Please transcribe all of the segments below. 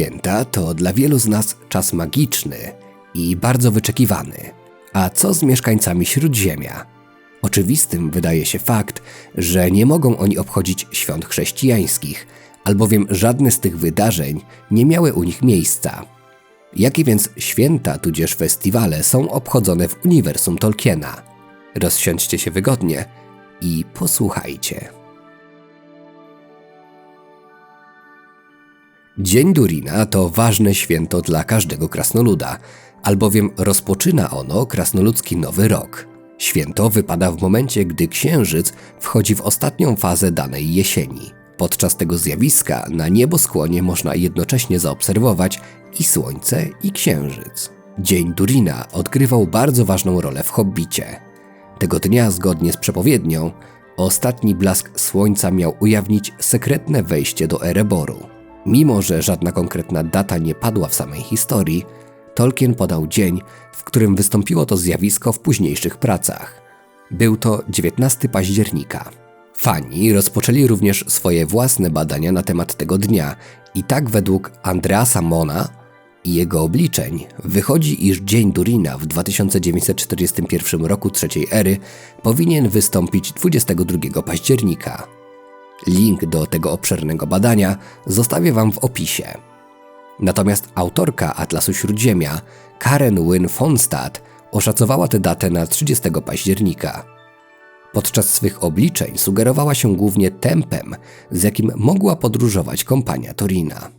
Święta to dla wielu z nas czas magiczny i bardzo wyczekiwany. A co z mieszkańcami Śródziemia? Oczywistym wydaje się fakt, że nie mogą oni obchodzić świąt chrześcijańskich, albowiem żadne z tych wydarzeń nie miały u nich miejsca. Jakie więc święta tudzież festiwale są obchodzone w uniwersum Tolkiena? Rozsiądźcie się wygodnie i posłuchajcie. Dzień Durina to ważne święto dla każdego krasnoluda, albowiem rozpoczyna ono krasnoludzki Nowy Rok. Święto wypada w momencie, gdy księżyc wchodzi w ostatnią fazę danej jesieni. Podczas tego zjawiska na nieboskłonie można jednocześnie zaobserwować i słońce, i księżyc. Dzień Durina odgrywał bardzo ważną rolę w Hobbicie. Tego dnia, zgodnie z przepowiednią, ostatni blask słońca miał ujawnić sekretne wejście do Ereboru. Mimo, że żadna konkretna data nie padła w samej historii, Tolkien podał dzień, w którym wystąpiło to zjawisko w późniejszych pracach. Był to 19 października. Fani rozpoczęli również swoje własne badania na temat tego dnia i tak według Andreasa Mona i jego obliczeń wychodzi, iż Dzień Durina w 2941 roku trzeciej ery powinien wystąpić 22 października. Link do tego obszernego badania zostawię Wam w opisie. Natomiast autorka Atlasu Śródziemia, Karen Wynne Fonstad, oszacowała tę datę na 30 października. Podczas swych obliczeń sugerowała się głównie tempem, z jakim mogła podróżować kompania Torina.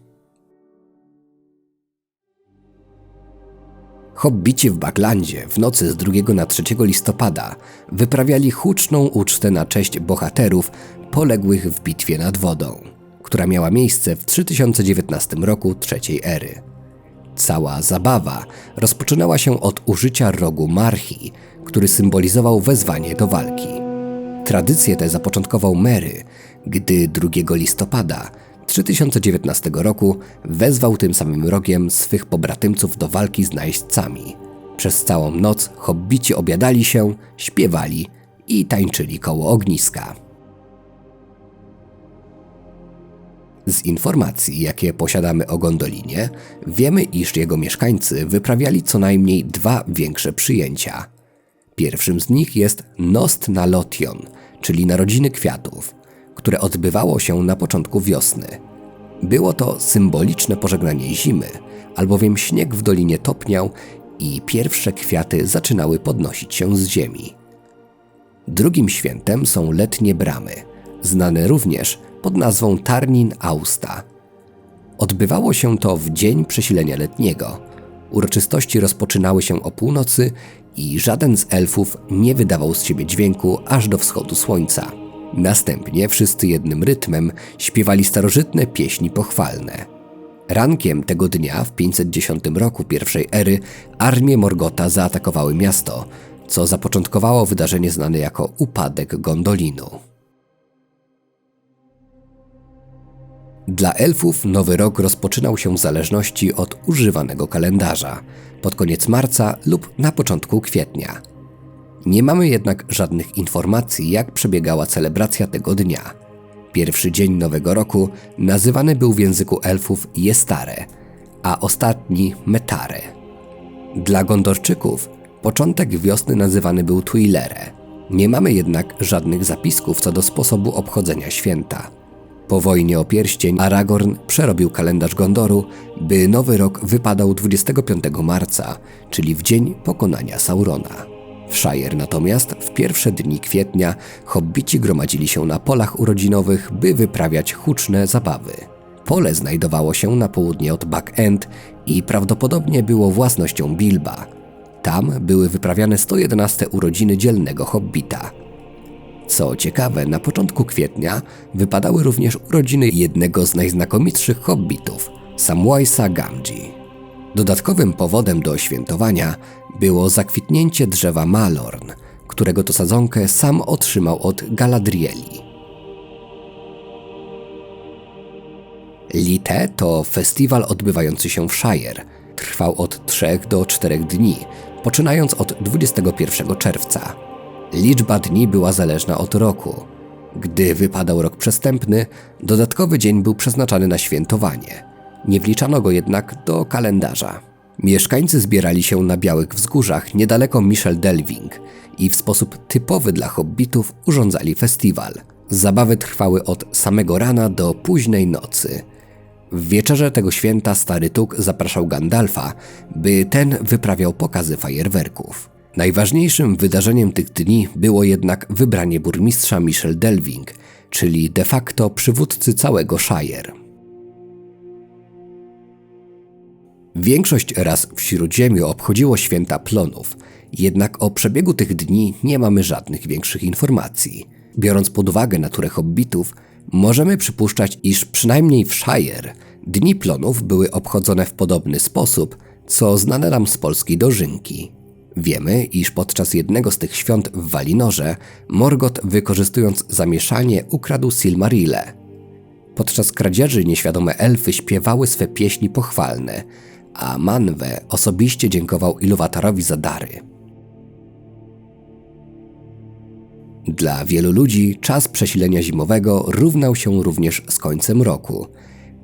Hobbici w Backlandzie w nocy z 2 na 3 listopada wyprawiali huczną ucztę na cześć bohaterów poległych w bitwie nad wodą, która miała miejsce w 3019 roku trzeciej ery. Cała zabawa rozpoczynała się od użycia rogu marchi, który symbolizował wezwanie do walki. Tradycję tę zapoczątkował Mary, gdy 2 listopada 3019 roku wezwał tym samym rogiem swych pobratymców do walki z najeźdźcami. Przez całą noc hobbici obiadali się, śpiewali i tańczyli koło ogniska. Z informacji, jakie posiadamy o Gondolinie, wiemy, iż jego mieszkańcy wyprawiali co najmniej dwa większe przyjęcia. Pierwszym z nich jest Nost na Lotion, czyli Narodziny Kwiatów, które odbywało się na początku wiosny. Było to symboliczne pożegnanie zimy, albowiem śnieg w dolinie topniał i pierwsze kwiaty zaczynały podnosić się z ziemi. Drugim świętem są letnie bramy, znane również pod nazwą Tarnin Austa. Odbywało się to w dzień przesilenia letniego. Uroczystości rozpoczynały się o północy i żaden z elfów nie wydawał z siebie dźwięku aż do wschodu słońca. Następnie wszyscy jednym rytmem śpiewali starożytne pieśni pochwalne. Rankiem tego dnia, w 510 roku pierwszej ery, armie Morgota zaatakowały miasto, co zapoczątkowało wydarzenie znane jako upadek Gondolinu. Dla elfów nowy rok rozpoczynał się w zależności od używanego kalendarza, pod koniec marca lub na początku kwietnia. Nie mamy jednak żadnych informacji, jak przebiegała celebracja tego dnia. Pierwszy dzień nowego roku nazywany był w języku elfów Jestare, a ostatni Metare. Dla Gondorczyków początek wiosny nazywany był Tuilere. Nie mamy jednak żadnych zapisków co do sposobu obchodzenia święta. Po wojnie o pierścień Aragorn przerobił kalendarz Gondoru, by nowy rok wypadał 25 marca, czyli w dzień pokonania Saurona. W Shire natomiast w pierwsze dni kwietnia hobbici gromadzili się na polach urodzinowych, by wyprawiać huczne zabawy. Pole znajdowało się na południe od Back End i prawdopodobnie było własnością Bilba. Tam były wyprawiane 111 urodziny dzielnego hobbita – co ciekawe, na początku kwietnia wypadały również urodziny jednego z najznakomitszych hobbitów, Samwaisa Gamgee. Dodatkowym powodem do świętowania było zakwitnięcie drzewa Malorn, którego to sadzonkę sam otrzymał od Galadrieli. Lite to festiwal odbywający się w Shire. Trwał od 3 do 4 dni, poczynając od 21 czerwca. Liczba dni była zależna od roku. Gdy wypadał rok przestępny, dodatkowy dzień był przeznaczany na świętowanie. Nie wliczano go jednak do kalendarza. Mieszkańcy zbierali się na Białych Wzgórzach niedaleko Michel Delving i w sposób typowy dla hobbitów urządzali festiwal. Zabawy trwały od samego rana do późnej nocy. W wieczorze tego święta stary Tuk zapraszał Gandalfa, by ten wyprawiał pokazy fajerwerków. Najważniejszym wydarzeniem tych dni było jednak wybranie burmistrza Michel Delving, czyli de facto przywódcy całego Shire. Większość raz w Śródziemiu obchodziło święta plonów, jednak o przebiegu tych dni nie mamy żadnych większych informacji. Biorąc pod uwagę naturę hobbitów, możemy przypuszczać, iż przynajmniej w Shire dni plonów były obchodzone w podobny sposób, co znane nam z polskiej dożynki. Wiemy, iż podczas jednego z tych świąt w Walinorze Morgoth wykorzystując zamieszanie ukradł Silmarille. Podczas kradzieży nieświadome elfy śpiewały swe pieśni pochwalne, a Manwe osobiście dziękował Iluwatarowi za dary. Dla wielu ludzi czas przesilenia zimowego równał się również z końcem roku,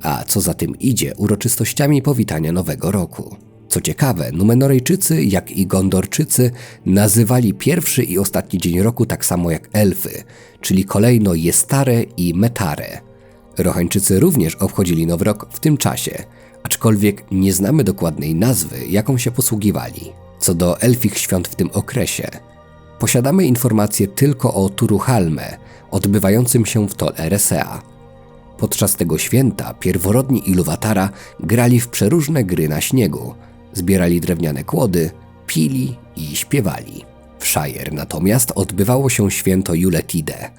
a co za tym idzie uroczystościami powitania nowego roku. Co ciekawe, Numenorejczycy, jak i Gondorczycy nazywali pierwszy i ostatni dzień roku tak samo jak elfy, czyli kolejno Jestare i Metare. Rochańczycy również obchodzili nowy rok w tym czasie, aczkolwiek nie znamy dokładnej nazwy, jaką się posługiwali. Co do elfich świąt w tym okresie, posiadamy informacje tylko o Turuhalme, odbywającym się w Tol Eresea. Podczas tego święta pierworodni Iluwatara grali w przeróżne gry na śniegu, zbierali drewniane kłody, pili i śpiewali. W Shire natomiast odbywało się święto Juletide.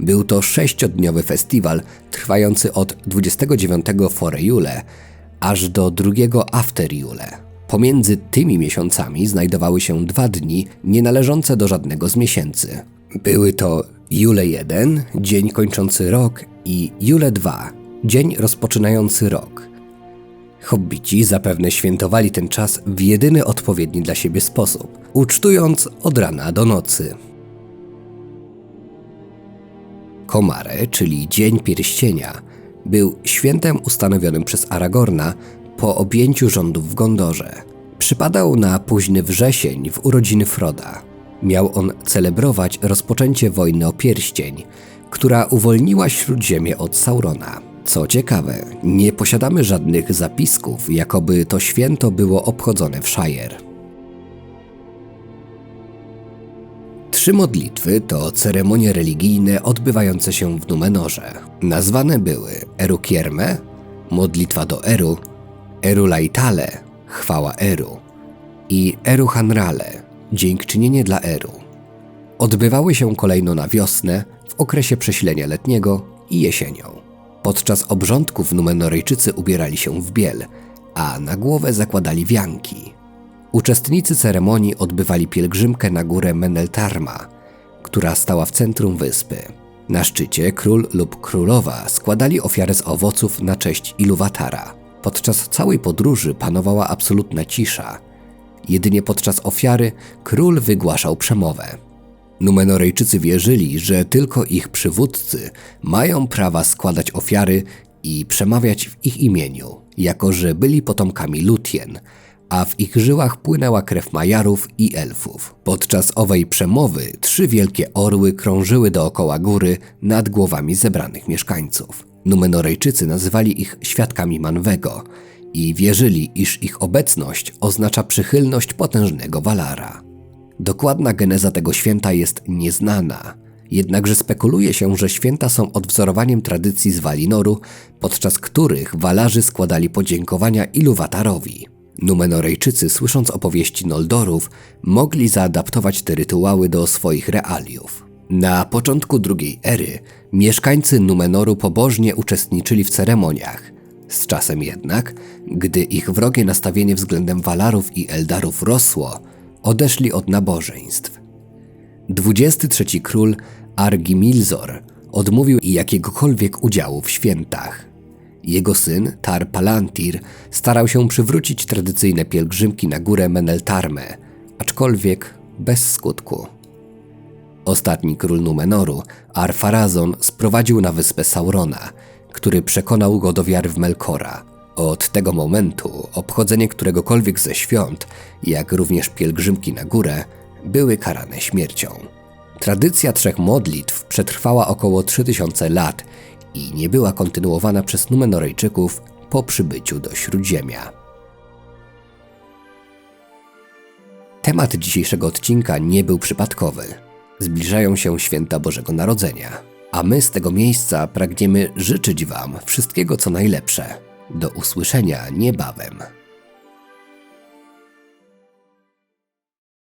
Był to sześciodniowy festiwal trwający od 29 Fore Jule aż do 2 After Jule. Pomiędzy tymi miesiącami znajdowały się dwa dni nienależące do żadnego z miesięcy. Były to Jule 1, dzień kończący rok, i Jule 2, dzień rozpoczynający rok. Hobbici zapewne świętowali ten czas w jedyny odpowiedni dla siebie sposób, ucztując od rana do nocy. Komare, czyli Dzień Pierścienia, był świętem ustanowionym przez Aragorna po objęciu rządów w Gondorze. Przypadał na późny wrzesień w urodziny Froda. Miał on celebrować rozpoczęcie wojny o pierścień, która uwolniła Śródziemie od Saurona. Co ciekawe, nie posiadamy żadnych zapisków, jakoby to święto było obchodzone w Shire. Trzy modlitwy to ceremonie religijne odbywające się w Numenorze. Nazwane były Erukierme, modlitwa do Eru, Eru Laitale, chwała Eru i Eru Hanrale, dziękczynienie dla Eru. Odbywały się kolejno na wiosnę, w okresie przesilenia letniego i jesienią. Podczas obrządków Numenorejczycy ubierali się w biel, a na głowę zakładali wianki. Uczestnicy ceremonii odbywali pielgrzymkę na górę Meneltarma, która stała w centrum wyspy. Na szczycie król lub królowa składali ofiarę z owoców na cześć Iluwatara. Podczas całej podróży panowała absolutna cisza. Jedynie podczas ofiary król wygłaszał przemowę. Numenorejczycy wierzyli, że tylko ich przywódcy mają prawa składać ofiary i przemawiać w ich imieniu, jako że byli potomkami Lutien, a w ich żyłach płynęła krew Majarów i Elfów. Podczas owej przemowy trzy wielkie orły krążyły dookoła góry nad głowami zebranych mieszkańców. Numenorejczycy nazywali ich świadkami Manwego i wierzyli, iż ich obecność oznacza przychylność potężnego Walara. Dokładna geneza tego święta jest nieznana, jednakże spekuluje się, że święta są odwzorowaniem tradycji z Walinoru, podczas których walarzy składali podziękowania Iluwatarowi. Numenorejczycy, słysząc opowieści Noldorów, mogli zaadaptować te rytuały do swoich realiów. Na początku drugiej ery mieszkańcy Numenoru pobożnie uczestniczyli w ceremoniach. Z czasem jednak, gdy ich wrogie nastawienie względem Walarów i Eldarów rosło, odeszli od nabożeństw. 23 król Argimilzor odmówił jakiegokolwiek udziału w świętach. Jego syn, Tar Palantir, starał się przywrócić tradycyjne pielgrzymki na górę Meneltarme, aczkolwiek bez skutku. Ostatni król Numenoru, Arfarazon, sprowadził na wyspę Saurona, który przekonał go do wiary w Melkora. Od tego momentu obchodzenie któregokolwiek ze świąt, jak również pielgrzymki na górę, były karane śmiercią. Tradycja trzech modlitw przetrwała około 3000 lat i nie była kontynuowana przez Numenorejczyków po przybyciu do Śródziemia. Temat dzisiejszego odcinka nie był przypadkowy. Zbliżają się święta Bożego Narodzenia, a my z tego miejsca pragniemy życzyć Wam wszystkiego co najlepsze. Do usłyszenia niebawem.